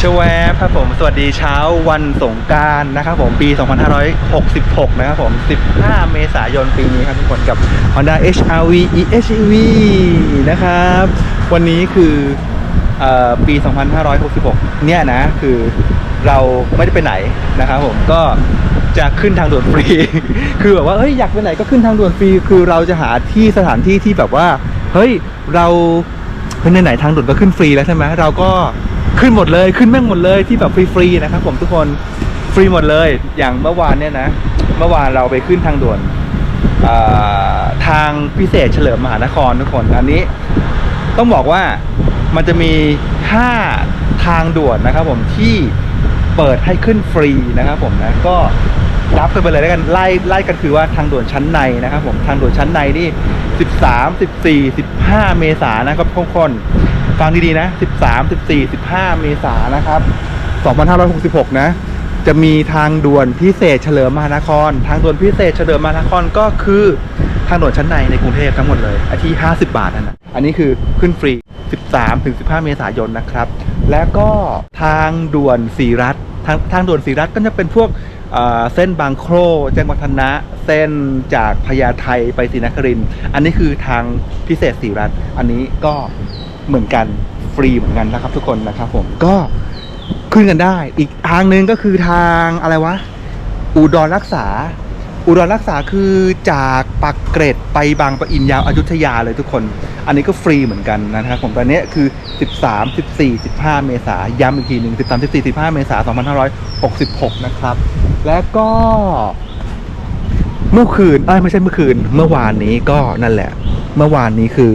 ชวบครับผม สวัสดีเช้าวันสงการนะครับผมปี 2566 นะครับผม 15 เมษายนปีนี้ครับทุกคนกับ Honda HRV eHEV นะครับ วันนี้คืออปี 2566 เนี่ยนะ คือเราไม่ได้ไปไหนนะครับผมก็จะขึ้นทางด่วนฟรี คือแบบว่าเฮ้ยอยากไปไหนก็ขึ้นทางด่วนฟรี คือเราจะหาที่สถานที่ที่แบบว่า เฮ้ยเราเฮ้ยไหนๆทางด่วนก็ขึ้นฟรีแล้วใช่ไหมเราก็ ขึ้นหมดเลยขึ้นแม่งหมดเลยที่แบบฟรีๆนะครับผมทุกคนฟรีหมดเลยอย่างเมื่อวานเนี่ยนะ เมื่อวานเราไปขึ้นทางด่วนทางพิเศษเฉลิมมหานครทุกคนอันนี้ ต้องบอกว่ามันจะมี5ทางด่วนนะครับ ผมที่เปิดให้ขึ้นฟรีนะครับ ผมนะก็นับกันไปเลยแล้วกันไล่ไล่กันคือว่าทางด่วนชั้นในนะครับ ผมทางด่วนชั้นในนี่ 13 14 15 เมษายนนะครับทุกคน ฟังดีๆนะ 13 14 15 เมษายนนะครับ 2566 นะ จะมีทางด่วนพิเศษเฉลิมมหานคร ทางด่วนพิเศษเฉลิมมหานครก็คือทางด่วนชั้นในในกรุงเทพทั้งหมดเลยอันที่ 50 บาทนั่นนะอันนี้คือขึ้นฟรี 13-15 เมษายนนะครับ แล้วก็ทางด่วนสีรัฐทางทางด่วนสีรัฐก็จะเป็นพวกเส้นบางโครแจ้งวัฒนะ เส้นจากพญาไทไปศรีนคริน อันนี้คือทางพิเศษสีรัฐ อันนี้ก็ เหมือนกันฟรีเหมือนกันนะครับทุกคนนะครับผมก็ขึ้นกันได้ อีกทางหนึ่งก็คือทางอะไรวะ อุดรรักษา อุดรรักษาคือจากปักเกร็ดไปบางปะอินยาวอยุธยาเลยทุกคน อันนี้ก็ฟรีเหมือนกันนะครับผมตอนนี้คือ 13 14 15 เมษาย้ำอีกทีหนึ่ง13 14 15 เมษายน2566 นะครับ แล้วก็เมื่อคืนเอ้ยไม่ใช่เมื่อคืน เมื่อวานนี้ก็นั่นแหละ เมื่อวานนี้คือ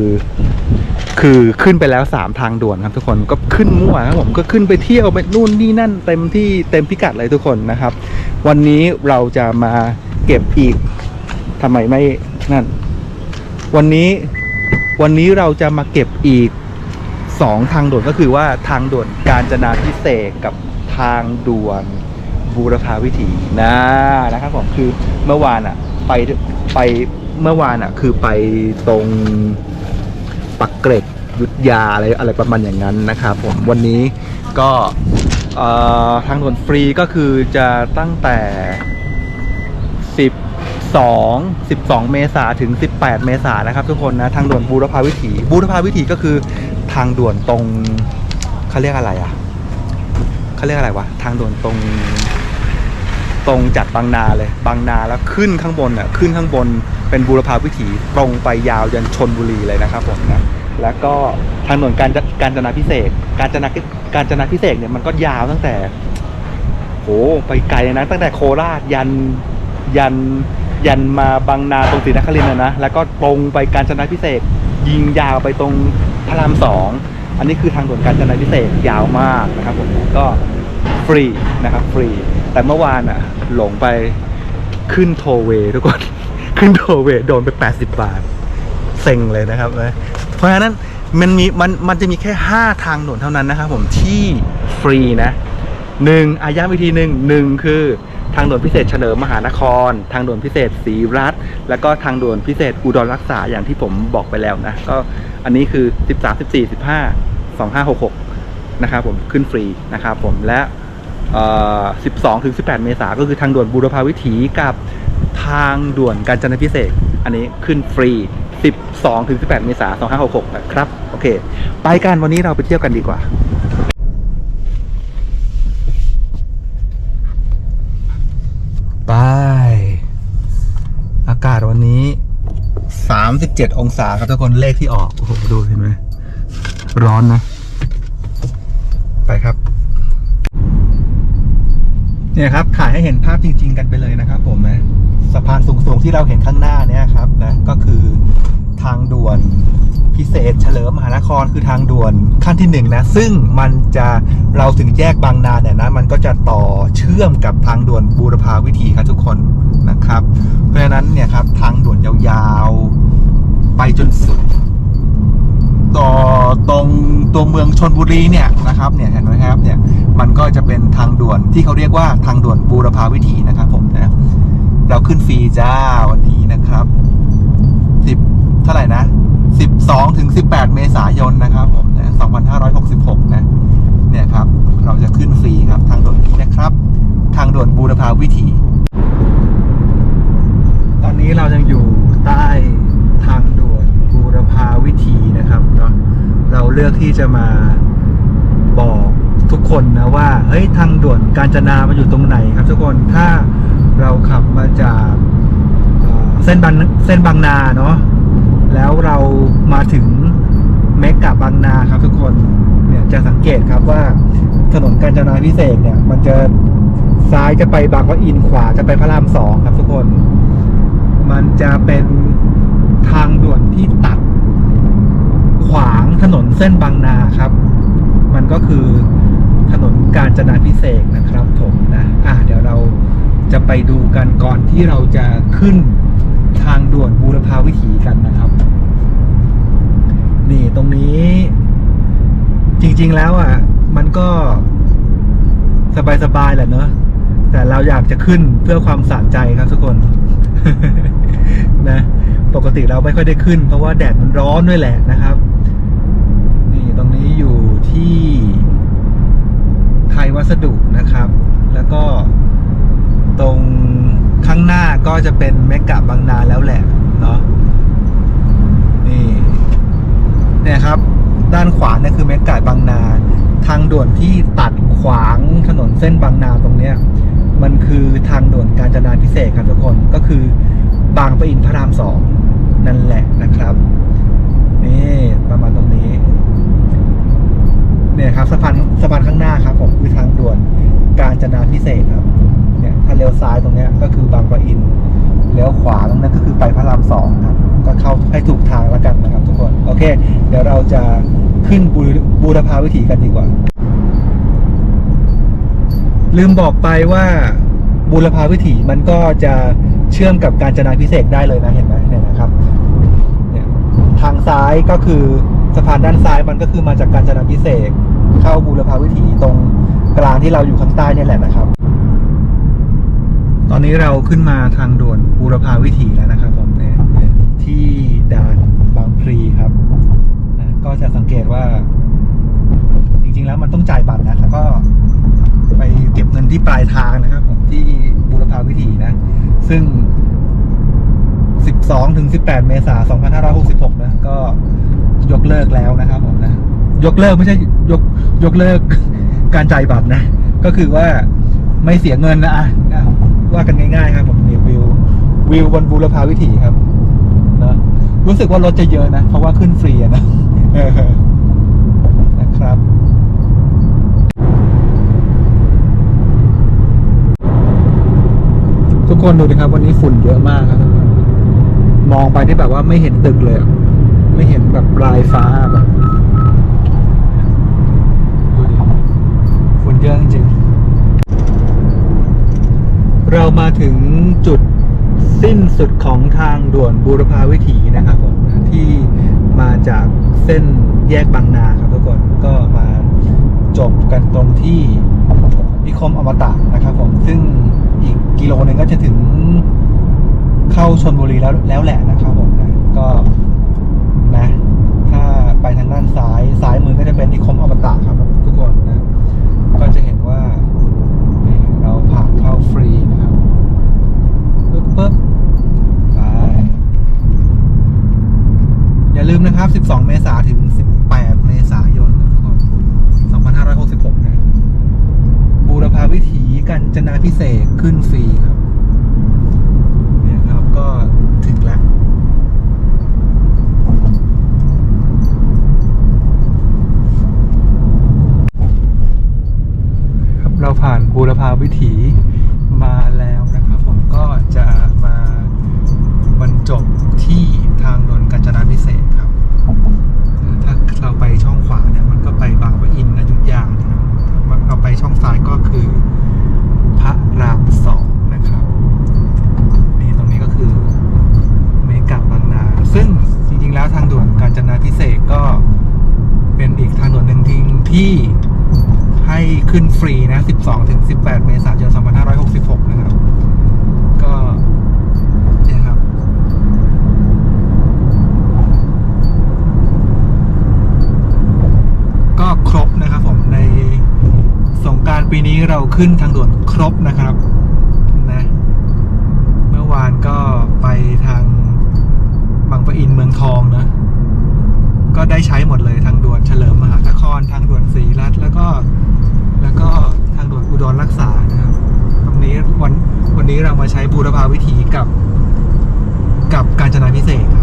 คือขึ้นไปแล้วสามทางด่วนครับทุกคนก็ขึ้นมั่วครับผมก็ขึ้นไปเที่ยวไปนู่นนี่นั่นเต็มที่เต็มพิกัดเลยทุกคนนะครับ วันนี้เราจะมาเก็บอีกทำไมไม่นั่น วันนี้วันนี้เราจะมาเก็บอีกสองทางด่วนก็คือว่าทางด่วนกาญจนาพิเศษกกับทางด่วนบูรพาวิถีนะนะครับผมคือเมื่อวานอะไปไปเมื่อวานอะคือไปตรง ปักเกร็ดยุทธยาอะไรอะไรประมาณอย่างนั้นนะครับผมวันนี้ก็ทางด่วนฟรีก็คือจะตั้งแต่ 12 12 เมษาถึง 18 เมษานะครับ ทุกคนนะทางด่วนบูรพาวิถีบูรพาวิถีก็คือทางด่วนตรงเขาเรียกอะไรอะเขาเรียกอะไรวะทางด่วนตรง ตรงจากบางนาเลย บางนาแล้วขึ้นข้างบนอะขึ้นข้างบนเป็นบูรพาวิถีตรงไปยาวยันชนบุรีเลยนะครับผมนะแล้วก็ทางถนนการจการจนาพิเศษการจนาการจนาพิเศษเนี่ยมันก็ยาวตั้งแต่โหไปไกลนะตั้งแต่โคราชยันยันยันมาบางนาตรงศรีนครินทร์นะนะแล้วก็ตรงไปการจนาพิเศษยิงยาวไปตรงพระรามสองอันนี้คือทางด่วนการจนาพิเศษยาวมากนะครับผมก็ฟรีนะครับฟรี แต่เมื่อวานอะ หลงไปขึ้นโทเวทุกคน ขึ้นโทเวโดนไป 80 บาท เซ็งเลยนะครับนะเพราะฉะนั้นมันมีมันมันจะมีแค่ 5 ทางด่วนเท่านั้นนะครับผมที่ฟรีนะหนึ่งอาย้ำอีกทีหนึ่งหนึ่งคือทางด่วนพิเศษเฉลิมมหานคร ทางด่วนพิเศษศรีรัฐแล้วก็ทางด่วนพิเศษอุดรรักษาอย่างที่ผมบอกไปแล้วนะก็อันนี้คือ 13 14 15 2566 นะครับผมขึ้นฟรีนะครับผมและ 12ถึง18 เมษาก็คือทางด่วนบูรพาวิถีกับทางด่วนกาญจนาพิเศษ อันนี้ขึ้นฟรี 12ถึง18 เมษายน2566 นะครับ โอเค ไปกันวันนี้เราไปเที่ยวกันดีกว่าไปอากาศวันนี้ 37 องศาครับทุกคนเลขที่ออก โอ้โห ดูเห็นไหม ร้อนนะ ไปครับ เนี่ยครับถ่ายให้เห็นภาพจริง ๆ กันไปเลยนะครับ ผมนะสะพานสูงๆที่เราเห็นข้างหน้าเนี่ยครับนะก็คือทางด่วนพิเศษเฉลิมมหานครคือทางด่วนขั้นที่หนึ่งนะซึ่งมันจะเราถึงแยกบางนาเนี่ยนะมันก็จะต่อเชื่อมกับทางด่วนบูรพาวิถีครับทุกคนนะครับ เพราะฉะนั้นเนี่ยครับทางด่วนยาวๆไปจนสุด ต่อตรงตัวเมืองชนบุรีเนี่ยนะครับเนี่ยเห็นไหมครับเนี่ยมันก็จะเป็นทางด่วนที่เขาเรียกว่าทางด่วนบูรพาวิถีนะครับผมนะเราขึ้นฟรีจ้าวันนี้นะครับสิบเท่าไหร่นะสิบสองถึงสิบแปดเมษายนนะครับผมนะสองพันห้าร้อยหกสิบหกนะเนี่ยครับเราจะขึ้นฟรีครับทางด่วนนี้นะครับ ทางด่วนบูรพาวิถี ตอนนี้เรายังอยู่ใต้ วิธีนะครับเนาะเราเลือกที่จะมาบอกทุกคนนะว่าเฮ้ยทางด่วนกาญจนามันอยู่ตรงไหนครับ ทุกคนถ้าเราขับมาจากเส้นบางเส้นบางนาเนาะแล้วเรามาถึงเมกะบางนาครับ ทุกคนเนี่ยจะสังเกตครับว่าถนนกาญจนาพิเศษเนี่ย มันจะซ้ายจะไปบางปะอินขวาจะไปพระรามสองครับ ทุกคน มันจะเป็นทางด่วน ถนนเส้นบางนาครับ มันก็คือถนนกาญจนาพิเศษกนะครับผมนะอะเดี๋ยวเราจะไปดูกันก่อนที่เราจะขึ้นทางด่วนบูรพาวิถีกันนะครับ นี่ตรงนี้จริง ๆ แล้วอะ มันก็สบายๆแหละเนอะแต่เราอยากจะขึ้นเพื่อความสะใจครับทุกคน นะ ปกติเราไม่ค่อยได้ขึ้น เพราะว่าแดดมันร้อนด้วยแหละนะครับ วัสดุนะครับ แล้วก็ตรงข้างหน้าก็จะเป็นเมกะบางนาแล้วแหละเนาะนี่เนี่ยครับ ด้านขวาเนี่ยคือเมกะบางนา ทางด่วนที่ตัดขวางถนนเส้นบางนาตรงเนี้ยมันคือทางด่วนกาญจนาพิเศษครับทุกคนก็คือบางปะอินพระรามสองนั่นแหละนะครับ นี่ประมาณตรงนี้ เนี่ยครับสะพานสะพานข้างหน้าครับผมคือทางด่วนกาญจนาพิเศษครับ เนี่ยถ้าเลี้ยวซ้ายตรงเนี้ยก็คือบางปะอินเลี้ยวขวาตรงนั้นก็คือไปพระรามสองครับ ก็เข้าให้ถูกทางแล้วกันนะครับ ทุกคนโอเค เดี๋ยวเราจะขึ้นบูรบูรพาวิถีกันดีกว่า ลืมบอกไปว่าบูรพาวิถีมันก็จะเชื่อมกับการจนาพิเศษได้เลยนะเห็นไหมเนี่ยนะครับ เนี่ยทางซ้ายก็คือ สะพานด้านซ้ายมันก็คือมาจากการจนาพิเศษเข้าบูรพาวิถีตรงกลางที่เราอยู่ข้างใต้นี่แหละนะครับ ตอนนี้เราขึ้นมาทางด่วนบูรพาวิถีแล้วนะครับผมเนี่ยที่ด่านบางพลีครับนะก็จะสังเกตว่า จริงๆแล้วมันต้องจ่ายบัตรนะแล้วก็ไปเก็บเงินที่ปลายทางนะครับผมที่บูรพาวิถีนะ ซึ่ง 12ถึง18 เมษายน2566 นะ ก็ ยกเลิกแล้วนะครับผมนะยกเลิกไม่ใช่ยกยกเลิกการจ่ายบัตรนะ ก็คือว่าไม่เสียเงินนะอะว่ากันง่ายๆครับผมนี่วิววิวบนบูรพาวิถีครับนะรู้สึกว่ารถจะเยอะนะ เพราะว่าขึ้นฟรีอะนะนะครับทุกคนดูดิครับ วันนี้ฝุ่นเยอะมากครับ มองไปที่แบบว่าไม่เห็นตึกเลย ไม่เห็นแบบปลายฟ้าแบบดูดิฝุ่นเยอะจริงๆเรามาถึงจุดสิ้นสุดของทางด่วนบูรพาวิถีนะครับผมที่มาจากเส้นแยกบางนาครับทุกคนก็มาจบกันตรงที่นิคมอมตะนะครับผมซึ่งอีกกิโลนึงก็จะถึงเข้าชนบุรีแล้วแล้วแหละนะครับผมนะก็นะ ถ้าไปทางด้าน ซ้ายมือก็จะเป็นนิคมอมตะครับทุกคนนะก็จะเห็นว่าเราผ่านเข้าฟรีนะครับปึ๊บปึ๊บไปอย่าลืมนะครับ 12 เมษายนถึง 18 เมษายนครับทุกคน 2566 นะบูรพาวิถีกันจนาพิเศษขึ้นฟรีครับ เนี่ยครับก็ถึงแล้ว ครับเราผ่านบูรพา วิถีมาแล้วนะครับ ผมก็จะมาบรรจบที่ทางด่วนกาญจนาพิเศษกครับ ถ้าเราไปช่องขวาเนี่ยมันก็ไปบางปะอินอยุธยานะครับเราไปช่องซ้ายก็คือพระรามสองนะครับ นี่ตรงนี้ก็คือเมกะบางนา ซึ่งจริงๆแล้วทางด่วนกาญจนาพิเศษกก็เป็นอีกทางด่วนหนึ่งที่ที่ให้ขึ้นฟรีนะ 12 ถึง 18 เมษายน 2566 นะครับ ก็เนี่ยครับ ก็ครบนะครับผมในสงการปีนี้เราขึ้นทางด่วนครบนะครับนะ เมื่อวานก็ไปทางบางปะอินเมืองทองนะ ก็ได้ใช้หมดเลยทางด่วนเฉลิมมหานค นี้เรา มาใช้บูรพาวิถีกับ กับการจนาพิเศษครับ